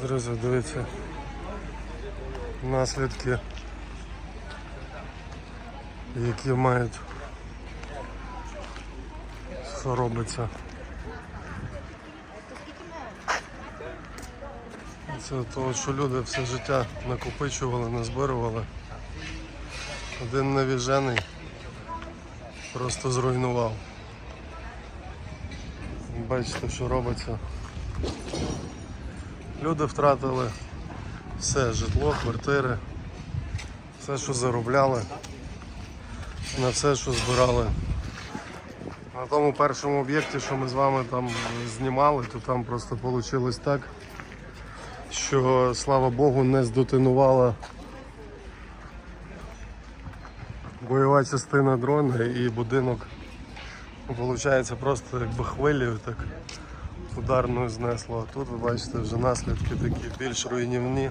Друзі, дивіться. Наслідки, які мають що робиться. Це того, що люди все життя накопичували, назбирували. Один навіжений просто зруйнував. Бачите, що робиться. Люди втратили все, житло, квартири, все, що заробляли, на все, що збирали. На тому першому об'єкті, що ми з вами там знімали, то там просто вийшло так, що, слава Богу, не здетонувала бойова частина дрона і будинок, виходить, просто якби хвилею так ударною знесло. А тут ви бачите вже наслідки такі більш руйнівні.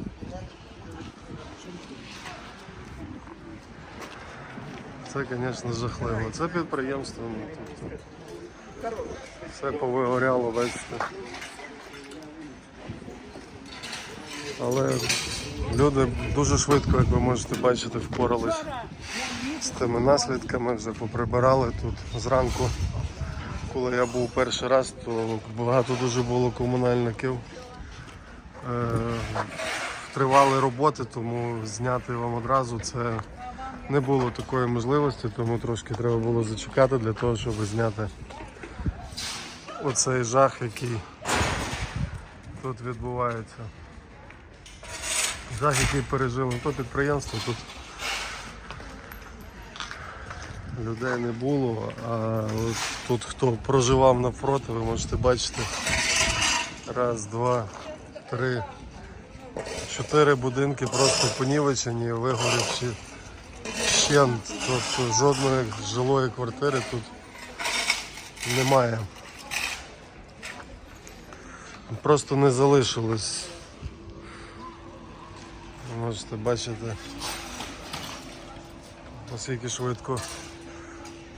Це, звісно, жахливо. Це підприємство. тобто, Все повигоряло, бачите. Але люди дуже швидко, як ви можете бачити, впорались з тими наслідками, вже поприбирали тут зранку. Коли я був перший раз, то багато дуже було комунальників. Е, Тривали роботи, тому зняти вам одразу це не було такої можливості, тому трошки треба було зачекати для того, щоб зняти оцей жах, який тут відбувається. Жах, який пережили то підприємство, тут людей не було, а тут хто проживав навпроти, ви можете бачити. Раз, два, три, чотири будинки просто понівечені, вигорівші щент. Тобто жодної жилої квартири тут немає. Просто не залишилось. Можете бачити, наскільки швидко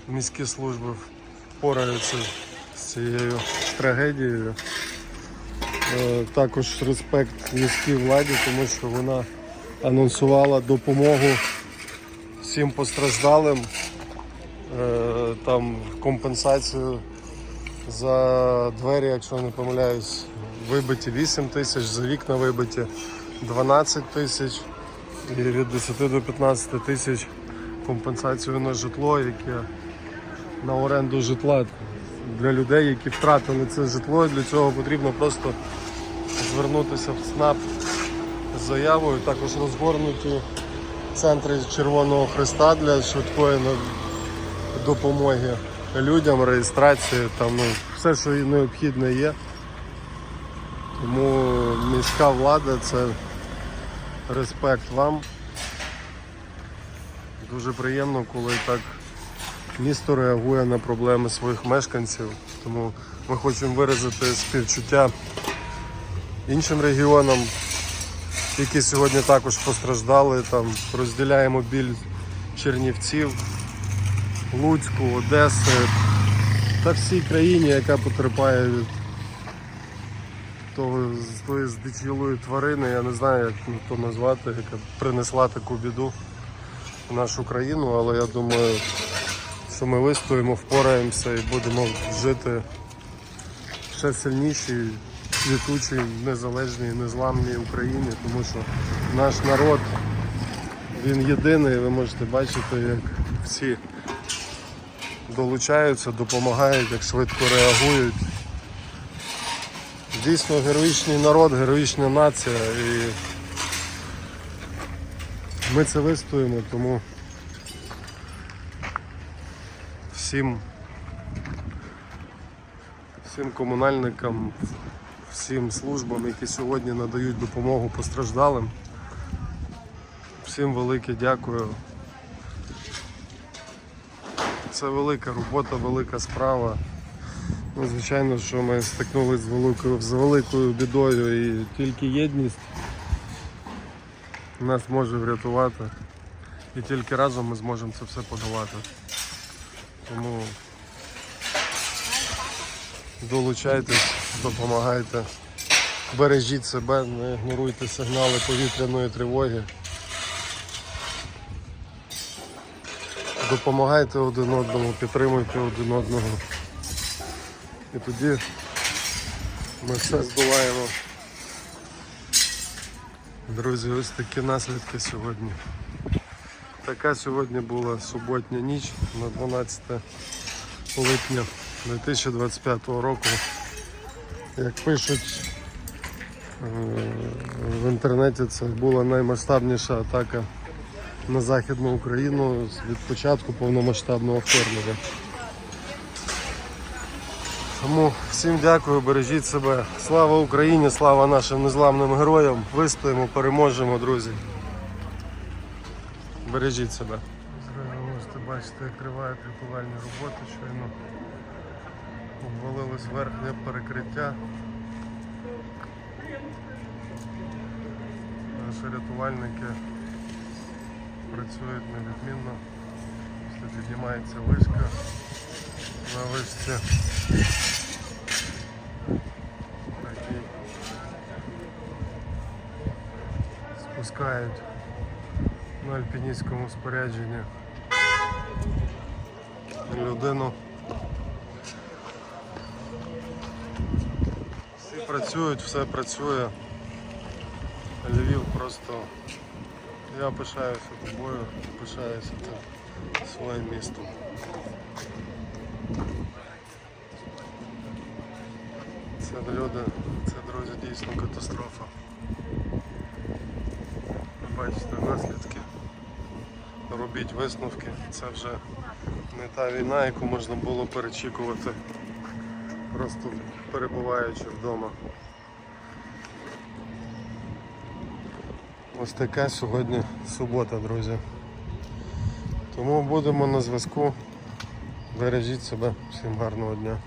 міські служби впораються з цією трагедією. Е, Також респект міській владі, тому що вона анонсувала допомогу всім постраждалим, е, там компенсацію за двері, якщо не помиляюсь, вибиті 8 тисяч, за вікна вибиті 12 тисяч і від 10 до 15 тисяч компенсацію на житло, яке на оренду житла для людей, які втратили це житло. Для цього потрібно просто звернутися в СНАП з заявою, також розгорнуті центри Червоного Христа для швидкої допомоги людям, реєстрації, там ну, все, що необхідне є. Тому міська влада це респект вам. Дуже приємно, коли так місто реагує на проблеми своїх мешканців. Тому ми хочемо виразити співчуття іншим регіонам, які сьогодні також постраждали. Там розділяємо біль Чернівців, Луцьку, Одеси та всій країні, яка потерпає від того, з тої здичілої тварини, я не знаю, як то назвати, яка принесла таку біду в нашу країну, але я думаю, що ми вистоїмо, впораємося і будемо жити ще сильнішій, квітучій, незалежній, незламній Україні, тому що наш народ він єдиний, ви можете бачити, як всі долучаються, допомагають, як швидко реагують. Дійсно героїчний народ, героїчна нація і ми це вистоїмо, тому всім, всім комунальникам, всім службам, які сьогодні надають допомогу постраждалим. Всім велике дякую. Це велика робота, велика справа. Ну, звичайно, що ми стикнулися з великою, з великою бідою і тільки єдність нас може врятувати. І тільки разом ми зможемо це все подолати. Тому долучайтесь, допомагайте бережіть себе, не ігноруйте сигнали повітряної тривоги. Допомагайте один одному, підтримуйте один одного. І тоді ми все здолаємо. Друзі, ось такі наслідки сьогодні. Така сьогодні була суботня ніч на 12 липня 2025 року. Як пишуть е, в інтернеті, це була наймасштабніша атака на Західну Україну від початку повномасштабного вторгнення. Тому всім дякую, бережіть себе. Слава Україні, слава нашим незламним героям. Вистоїмо, переможемо, друзі. Бережіть себе. Можете бачити, як тривають рятувальні роботи щойно. Обвалилось верхнє перекриття. Наші рятувальники працюють невідмінно. Піднімається вишка на вишці. Такий. Спускають на альпіністському спорядженні людину. Всі працюють, все працює. Львів просто. Я пишаюся тобою, пишаюся тим своїм містом. Це люди, це друзі дійсно катастрофа. Ви бачите наслідки. Робіть висновки. Це вже не та війна, яку можна було перечікувати, просто перебуваючи вдома. Ось така сьогодні субота, друзі. Тому будемо на зв'язку. Бережіть себе, всім гарного дня.